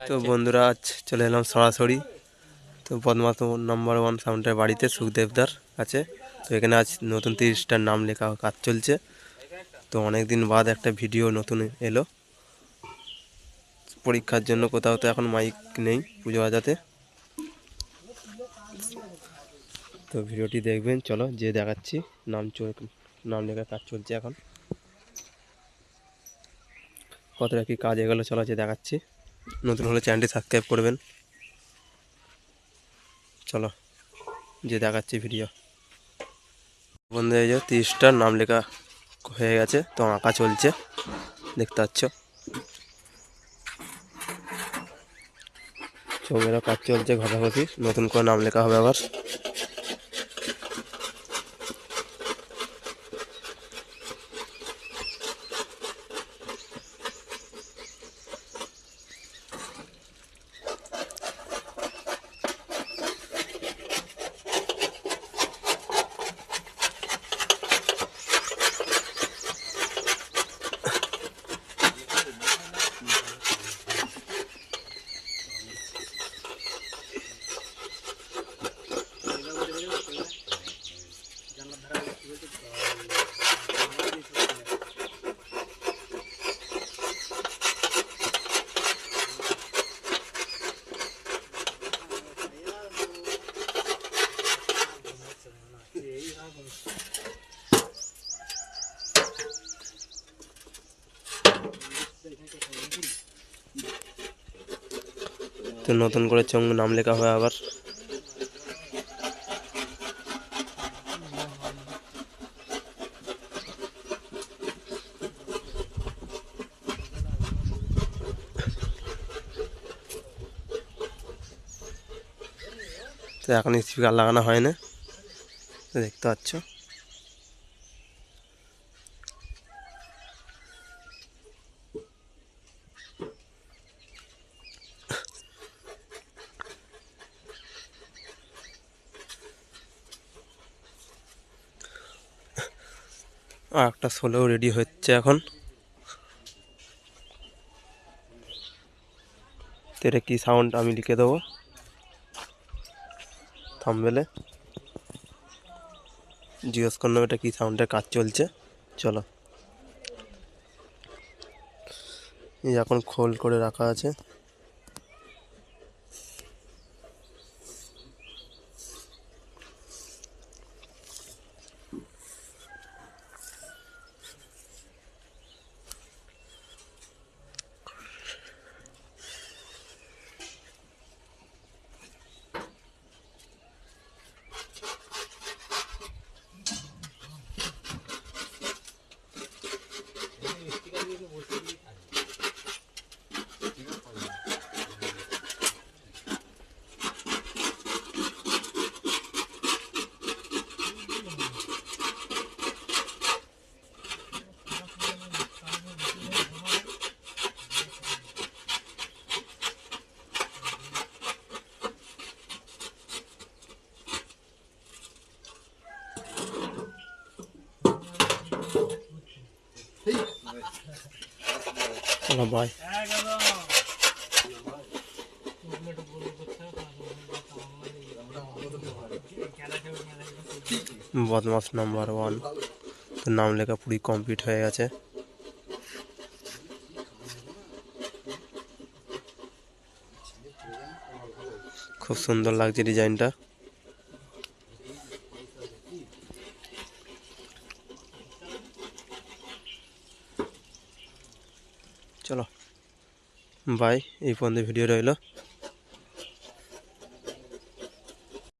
তো বন্ধুরা, আজ চলে এলাম সরাসরি। তো বদমাত নাম্বার ওয়ান সাউন্ডের বাড়িতে সুখদেবদার আছে তো এখানে আজ নতুন তিরিশটার নাম লেখা কাজ চলছে। তো অনেক দিন বাদ একটা ভিডিও নতুন এলো। পরীক্ষার জন্য কোথাও তো এখন মাইক নেই পুজো বাজাতে। তো ভিডিওটি দেখবেন, চলো যে দেখাচ্ছি, নাম চল নাম লেখা কাজ চলছে এখন। কতটা কি কাজ এগুলো, চলো যে দেখাচ্ছি। নতুন হলে চ্যানেলটি সাবস্ক্রাইব করবেন। চলো, যে দেখাচ্ছি ভিডিও বন্ধু, এই যে তিরিশটার নাম লেখা হয়ে গেছে, তো আঁকা চলছে। দেখতে পাচ্ছ? ছবিরও কাজ চলছে ঘষাঘষি নতুন করে নাম লেখা হবে আবার। তো নতুন করে চং নাম লেখা হয় আবার। তো এখন স্পিকার লাগানো হয় না দেখতে পাচ্ছ। আর একটা সোলো রেডি হচ্ছে এখন। তো এটা কী সাউন্ড আমি লিখে দেবো। থামবেলে জিজ্ঞেস করলাম এটা কী সাউন্ডের কাজ চলছে। চলো। এই এখন খোল করে রাখা আছে। বাই বদমাস নাম্বার ওয়ান। তো নাম লেখা পুরি কমপ্লিট হয়ে গেছে। খুব সুন্দর লাগছে ডিজাইনটা চলো। বাই এই পর্যন্ত ভিডিও রইল।